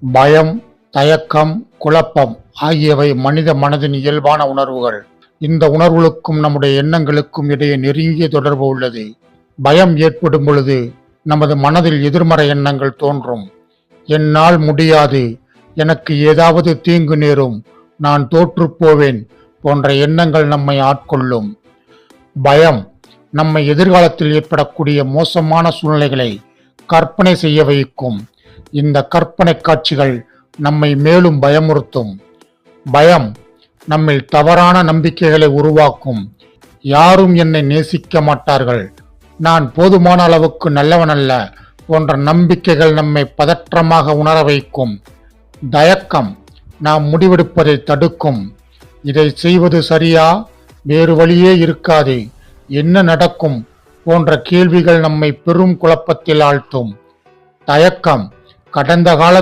பயம் தயக்கம் குழப்பம் ஆகியவை மனித மனதின் இயல்பான உணர்வுகள். இந்த உணர்வுகளுக்கும் நம்முடைய எண்ணங்களுக்கும் இடையே நெருங்கிய தொடர்பு உள்ளது. பயம் ஏற்படும் பொழுது நமது மனதில் எதிர்மறை எண்ணங்கள் தோன்றும். என்னால் முடியாது. எனக்கு ஏதாவது தீங்கு நேரும். நான் தோற்றுப்போவேன் போன்ற எண்ணங்கள் நம்மை ஆட்கொள்ளும். பயம் நம்மை எதிர்காலத்தில் ஏற்படக்கூடிய மோசமான சூழ்நிலைகளை கற்பனை செய்ய வைக்கும். இந்த கற்பனை காட்சிகள் நம்மை மேலும் பயமுறுத்தும். பயம் நம்மில் தவறான நம்பிக்கைகளை உருவாக்கும். யாரும் என்னை நேசிக்க மாட்டார்கள். நான் போதுமான அளவுக்கு நல்லவன் அல்ல போன்ற நம்பிக்கைகள் நம்மை பதற்றமாக உணர வைக்கும். தயக்கம் நாம் முடிவெடுப்பதை தடுக்கும். இதை செய்வது சரியா? வேறு வழியே இருக்காது. என்ன நடக்கும்? போன்ற கேள்விகள் நம்மை பெரும் குழப்பத்தில் ஆழ்த்தும். தயக்கம் கடந்த கால